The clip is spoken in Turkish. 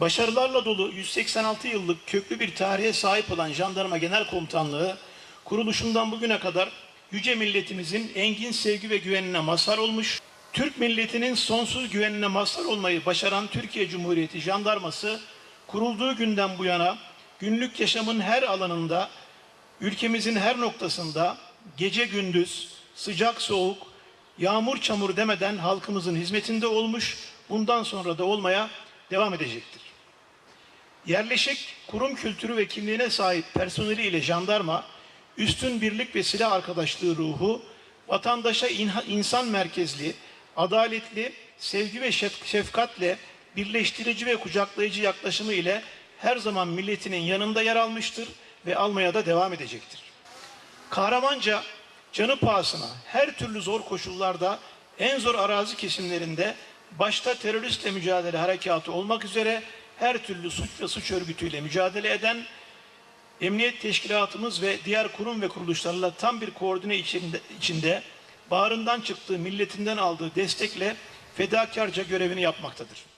Başarılarla dolu 186 yıllık köklü bir tarihe sahip olan Jandarma Genel Komutanlığı kuruluşundan bugüne kadar yüce milletimizin engin sevgi ve güvenine mazhar olmuş, Türk milletinin sonsuz güvenine mazhar olmayı başaran Türkiye Cumhuriyeti Jandarması, kurulduğu günden bu yana günlük yaşamın her alanında, ülkemizin her noktasında gece gündüz, sıcak soğuk, yağmur çamur demeden halkımızın hizmetinde olmuş, bundan sonra da olmaya devam edecektir. Yerleşik kurum kültürü ve kimliğine sahip personeliyle jandarma, üstün birlik ve silah arkadaşlığı ruhu, vatandaşa insan merkezli, adaletli, sevgi ve şef- şefkatle, birleştirici ve kucaklayıcı yaklaşımı ile her zaman milletinin yanında yer almıştır ve almaya da devam edecektir. Kahramanca canı pahasına her türlü zor koşullarda en zor arazi kesimlerinde başta teröristle mücadele harekatı olmak üzere her türlü suç ve suç örgütüyle mücadele eden emniyet teşkilatımız ve diğer kurum ve kuruluşlarla tam bir koordine içinde, içinde bağrından çıktığı milletinden aldığı destekle fedakarca görevini yapmaktadır.